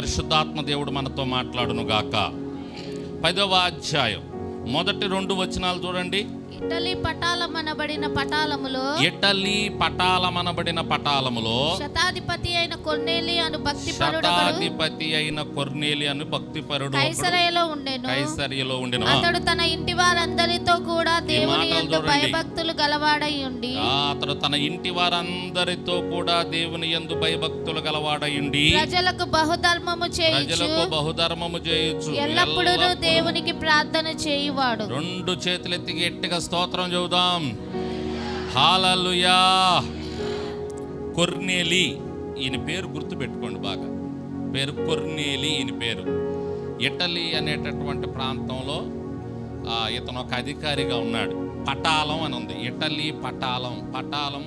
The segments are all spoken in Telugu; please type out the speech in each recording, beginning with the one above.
పరిశుద్ధాత్మ దేవుడు మనతో మాట్లాడును గాక పదవ అధ్యాయం. మొదటి రెండు వచనాలు చూడండి. ఇటలీ పటాలమనబడిన పటాలములో ఇటలీ పటాలమనబడిన పటాలములో శతాధిపతి అయిన కొన్నేలి అను భక్తి శతాధిపతి అయిన కొర్నేలి అని భక్తిపరుడు ఒకడు. కైసరయలో ఉండెను. కైసరియలో ఉండిన. అతడు తన ఇంటి వారందరితో కూడా దేవుని యందు. భయభక్తులు గలవాడై ఉండి అతడు తన ఇంటి వారందరితో కూడా దేవుని యందు భయభక్తులు గలవాడయుండి ప్రజలకు బహుధర్మము చేయించు ప్రజలకు బహుధర్మము చేయొచ్చు ఎల్లప్పుడూ దేవునికి ప్రార్థన చేయువాడు. రెండు చేతులెత్తి గట్టిగా స్తోత్రం చెబుదాం. హాలలుయా. కొర్నేలి ఈయన పేరు గుర్తుపెట్టుకోండి బాగా. పేరు కొర్నేలి ఈయన పేరు. ఇటలీ అనేటటువంటి ప్రాంతంలో ఇతను ఒక అధికారిగా ఉన్నాడు. పటాలం అని ఉంది. ఇటలీ పటాలం. పటాలం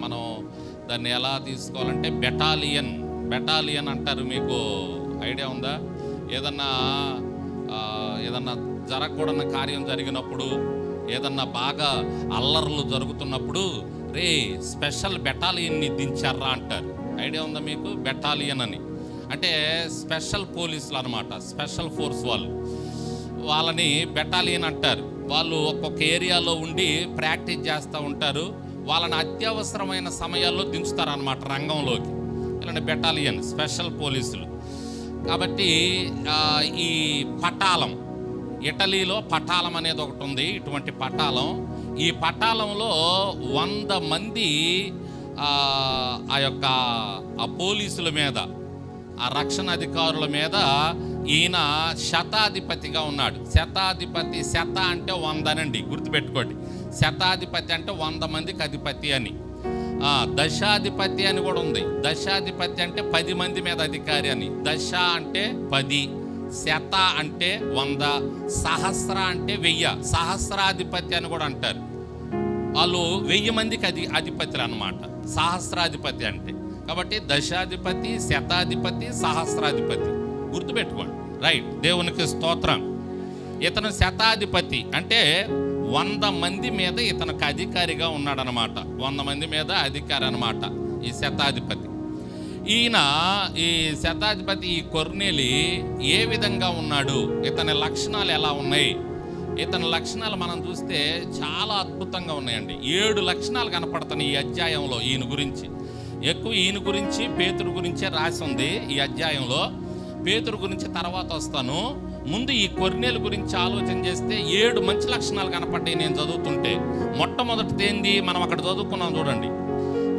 మనం దాన్ని ఎలా తీసుకోవాలంటే బెటాలియన్ బెటాలియన్ అంటారు. మీకు ఐడియా ఉందా? ఏదన్నా ఏదన్నా జరగకూడని కార్యం జరిగినప్పుడు ఏదన్నా బాగా అల్లర్లు జరుగుతున్నప్పుడు రే స్పెషల్ బెటాలియన్ని దించారా అంటారు. ఐడియా ఉందా మీకు? బెటాలియన్ అని. అంటే స్పెషల్ పోలీసులు అనమాట స్పెషల్ ఫోర్స్ వాళ్ళు. వాళ్ళని బెటాలియన్ అంటారు. వాళ్ళు ఒక్కొక్క ఏరియాలో ఉండి ప్రాక్టీస్ చేస్తూ ఉంటారు. వాళ్ళని అత్యవసరమైన సమయాల్లో దించుతారనమాట రంగంలోకి. ఇలాంటి బెటాలియన్ స్పెషల్ పోలీసులు. కాబట్టి ఈ పటాలం ఇటలీలో పటాలం అనేది ఒకటి ఉంది ఇటువంటి పటాలం. ఈ పటాలంలో వంద మంది ఆ, యొక్క ఆ పోలీసుల మీద ఆ రక్షణ అధికారుల మీద ఈయన శతాధిపతిగా ఉన్నాడు. శతాధిపతి శత అంటే వందనండి గుర్తుపెట్టుకోండి. శతాధిపతి అంటే వంద మందికి అధిపతి అని. దశాధిపతి అని కూడా ఉంది. దశాధిపతి అంటే పది మంది మీద అధికారి అని. దశ అంటే పది. శత అంటే వంద సహస్ర అంటే వెయ్యి సహస్రాధిపతి అని కూడా అంటారు. వాళ్ళు వెయ్యి మందికి అది అధిపతులు అనమాట సహస్రాధిపతి అంటే. కాబట్టి దశాధిపతి శతాధిపతి సహస్రాధిపతి. గుర్తుపెట్టుకోండి. రైట్. దేవునికి స్తోత్రం. ఇతను శతాధిపతి అంటే వంద మంది మీద ఇతనికి అధికారిగా ఉన్నాడనమాట వంద మంది మీద అధికారి అనమాట ఈ శతాధిపతి. ఈయన ఈ శతాధిపతి ఈ కొర్నేలి ఏ విధంగా ఉన్నాడు? ఇతని లక్షణాలు ఎలా ఉన్నాయి? ఇతని లక్షణాలు మనం చూస్తే చాలా అద్భుతంగా ఉన్నాయండి. ఏడు లక్షణాలు కనపడుతున్నాయి ఈ అధ్యాయంలో ఈయన గురించి. ఎక్కువ ఈయన గురించి పేతురు గురించే రాసి ఉంది ఈ అధ్యాయంలో. పేతురు గురించి తర్వాత వస్తాను. ముందు ఈ కొర్నేలు గురించి ఆలోచన చేస్తే ఏడు మంచి లక్షణాలు కనపడ్డాయి నేను చదువుతుంటే. మొట్టమొదటిది ఏంది? మనం అక్కడ చదువుకున్నాం చూడండి.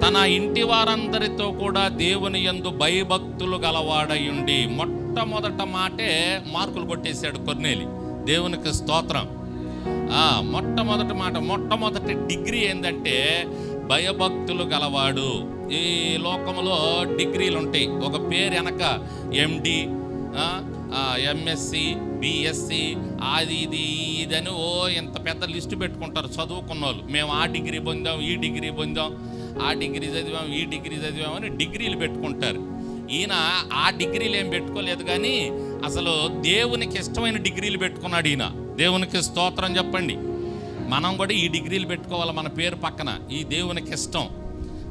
తన ఇంటి వారందరితో కూడా దేవుని యందు భయభక్తులు గలవాడయుండి మొట్టమొదట మాటే మార్కులు కొట్టేశాడు కొర్నేలి. దేవునికి స్తోత్రం. మొట్టమొదటి మాట మొట్టమొదటి డిగ్రీ ఏంటంటే భయభక్తులు గలవాడు. ఈ లోకంలో డిగ్రీలు ఉంటాయి ఒక పేరు వెనక ఎండి ఎంఎస్సి బిఎస్సి అది ఇది ఇదని ఓ ఇంత పెద్ద లిస్టు పెట్టుకుంటారు చదువుకున్న వాళ్ళు మేము ఆ డిగ్రీ పొందాం ఈ డిగ్రీ పొందాం ఆ డిగ్రీ చదివాం ఈ డిగ్రీ చదివాం అని డిగ్రీలు పెట్టుకుంటారు. ఈయన ఆ డిగ్రీలు ఏం పెట్టుకోలేదు కానీ అసలు దేవునికి ఇష్టమైన డిగ్రీలు పెట్టుకున్నాడు ఈయన. దేవునికి స్తోత్రం చెప్పండి. మనం కూడా ఈ డిగ్రీలు పెట్టుకోవాలి మన పేరు పక్కన ఈ దేవునికి ఇష్టం.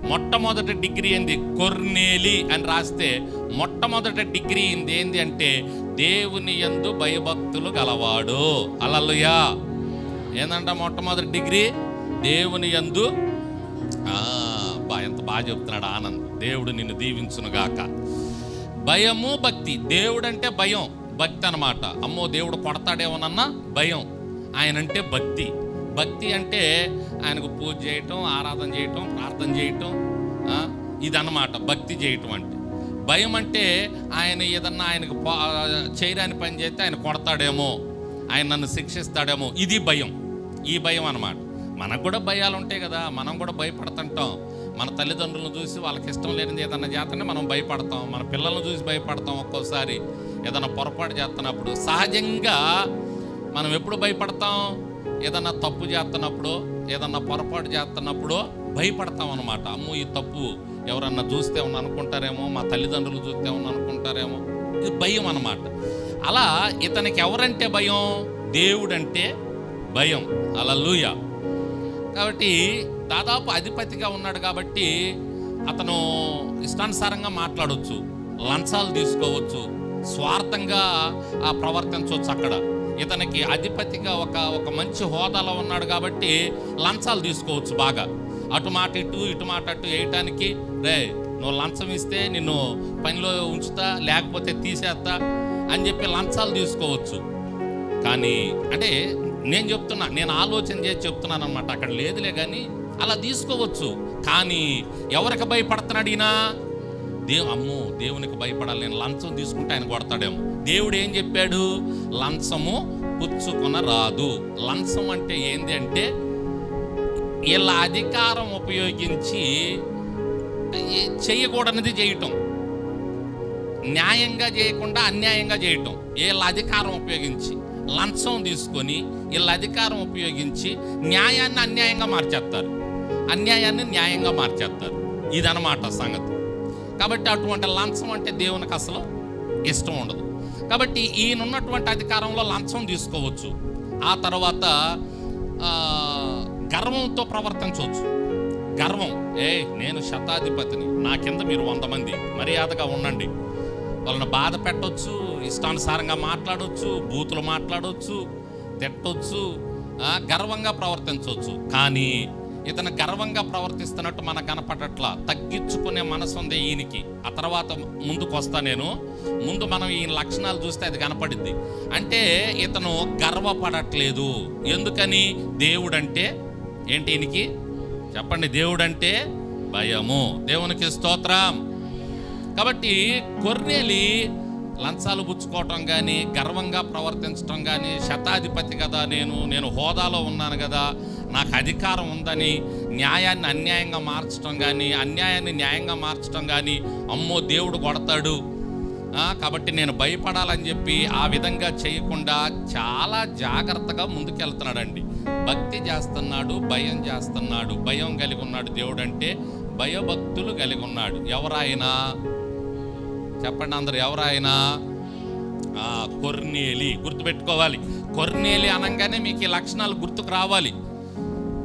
మొట్టమొదటి డిగ్రీ ఏంది? కొర్నేలి అని రాస్తే మొట్టమొదటి డిగ్రీ ఏంది ఏంది అంటే దేవుని యందు భయభక్తులు గలవాడు. అలలుయా ఏందంట మొట్టమొదటి డిగ్రీ? దేవుని యందు? ఎంత బాగా చెప్తున్నాడు ఆనంద్. దేవుడు నిన్ను దీవించునుగాక. భయము భక్తి. దేవుడు అంటే భయం భక్తి అన్నమాట. అమ్మో దేవుడు కొడతాడేమోనన్నా భయం. ఆయన అంటే భక్తి. భక్తి అంటే ఆయనకు పూజ చేయటం ఆరాధన చేయటం ప్రార్థన చేయటం ఇదన్నమాట. భక్తి చేయటం అంటే. భయం అంటే ఆయన ఏదన్నా ఆయనకు చేయడానికి చేయరాని పని చేస్తే ఆయన కొడతాడేమో ఆయన నన్ను శిక్షిస్తాడేమో ఇది భయం. ఈ భయం అనమాట మనకు కూడా భయాలు ఉంటాయి కదా మనం కూడా భయపడుతుంటాం. మన తల్లిదండ్రులను చూసి వాళ్ళకి ఇష్టం లేనిది ఏదన్నా చేస్తుంటే మనం భయపడతాం. మన పిల్లలను చూసి భయపడతాం ఒక్కోసారి. ఏదైనా పొరపాటు చేస్తున్నప్పుడు సహజంగా మనం ఎప్పుడు భయపడతాం? ఏదన్నా తప్పు చేస్తున్నప్పుడు ఏదన్నా పొరపాటు చేస్తున్నప్పుడు భయపడతాం అనమాట అమ్మో ఈ తప్పు ఎవరన్నా చూస్తే ఉన్న అనుకుంటారేమో మా తల్లిదండ్రులు చూస్తే ఉన్న అనుకుంటారేమో ఇది భయం అన్నమాట. అలా ఇతనికి ఎవరంటే భయం? దేవుడంటే భయం. అలా లూయ కాబట్టి దాదాపు అధిపతిగా ఉన్నాడు కాబట్టి అతను ఇష్టానుసారంగా మాట్లాడవచ్చు లంచాలు తీసుకోవచ్చు స్వార్థంగా ఆ, ప్రవర్తించవచ్చు అక్కడ. ఇతనికి అధిపతిగా ఒక ఒక మంచి హోదాలో ఉన్నాడు కాబట్టి లంచాలు తీసుకోవచ్చు బాగా. అటు మాట ఇటు ఇటు మాట అటు వేయటానికి రే నువ్వు లంచం ఇస్తే నిన్ను పనిలో ఉంచుతా లేకపోతే తీసేస్తా అని చెప్పి లంచాలు తీసుకోవచ్చు. కానీ అంటే నేను చెప్తున్నా నేను ఆలోచన చేసి చెప్తున్నాను అనమాట అక్కడ లేదులే కానీ అలా తీసుకోవచ్చు. కానీ ఎవరికి భయపడుతున్నాడు ఈయన దేవు అమ్మో దేవునికి భయపడాలి నేను లంచం తీసుకుంటే ఆయన కొడతాడేమో. దేవుడు ఏం చెప్పాడు? లంచము పుచ్చుకొన రాదు లంచం అంటే ఏంది అంటే వీళ్ళ అధికారం ఉపయోగించి చేయకూడనిది చేయటం. న్యాయంగా చేయకుండా అన్యాయంగా చేయటం. వీళ్ళ అధికారం ఉపయోగించి లంచం తీసుకొని వీళ్ళ అధికారం ఉపయోగించి న్యాయాన్ని అన్యాయంగా మార్చేస్తారు. అన్యాయాన్ని న్యాయంగా మార్చేస్తారు. ఇదనమాట సంగతి. కాబట్టి అటువంటి లంచం అంటే దేవునికి అసలు ఇష్టం ఉండదు. కాబట్టి ఈయన ఉన్నటువంటి అధికారంలో లంచం తీసుకోవచ్చు. ఆ తర్వాత ఆ, గర్వంతో ప్రవర్తించవచ్చు. గర్వం. ఏ నేను శతాధిపతిని. నా కింద మీరు వంద మంది. మర్యాదగా ఉండండి. వాళ్ళని బాధ పెట్టవచ్చు ఇష్టానుసారంగా మాట్లాడవచ్చు బూతులు మాట్లాడవచ్చు తిట్టవచ్చు గర్వంగా ప్రవర్తించవచ్చు. కానీ ఇతను గర్వంగా ప్రవర్తిస్తున్నట్టు మనకు కనపడట్లా. తగ్గించుకునే మనసు ఉంది ఈయనకి. ఆ తర్వాత ముందుకు వస్తా నేను. ముందు మనం ఈ లక్షణాలు చూస్తే అది కనపడిద్ది. అంటే ఇతను గర్వపడట్లేదు. ఎందుకని? దేవుడంటే ఏంటి ఈయనకి? చెప్పండి దేవుడంటే భయము. దేవునికి స్తోత్రం. కాబట్టి కొర్నేలి లంచాలు పుచ్చుకోవటం కానీ గర్వంగా ప్రవర్తించటం కానీ శతాధిపతి కదా నేను నేను హోదాలో ఉన్నాను కదా నాకు అధికారం ఉందని న్యాయాన్ని అన్యాయంగా మార్చడం కానీ అన్యాయాన్ని న్యాయంగా మార్చడం కానీ అమ్మో దేవుడు కొడతాడు. కాబట్టి నేను భయపడాలని చెప్పి ఆ విధంగా చేయకుండా చాలా జాగ్రత్తగా ముందుకెళ్తున్నాడండి. భక్తి చేస్తున్నాడు భయం చేస్తున్నాడు. భయం కలిగి ఉన్నాడు దేవుడు అంటే భయభక్తులు కలిగి ఉన్నాడు ఎవరాయనా? చెప్పండి అందరు ఎవరాయనా? కొర్నేలి. గుర్తుపెట్టుకోవాలి. కొర్నేలి అనగానే మీకు ఈ లక్షణాలు గుర్తుకు రావాలి.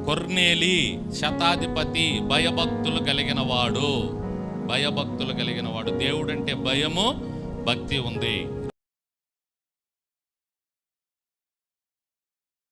కొర్నేలి శతాధిపతి భయభక్తులు కలిగిన వాడు భయభక్తులు కలిగిన వాడు దేవుడంటే భయము భక్తి ఉంది.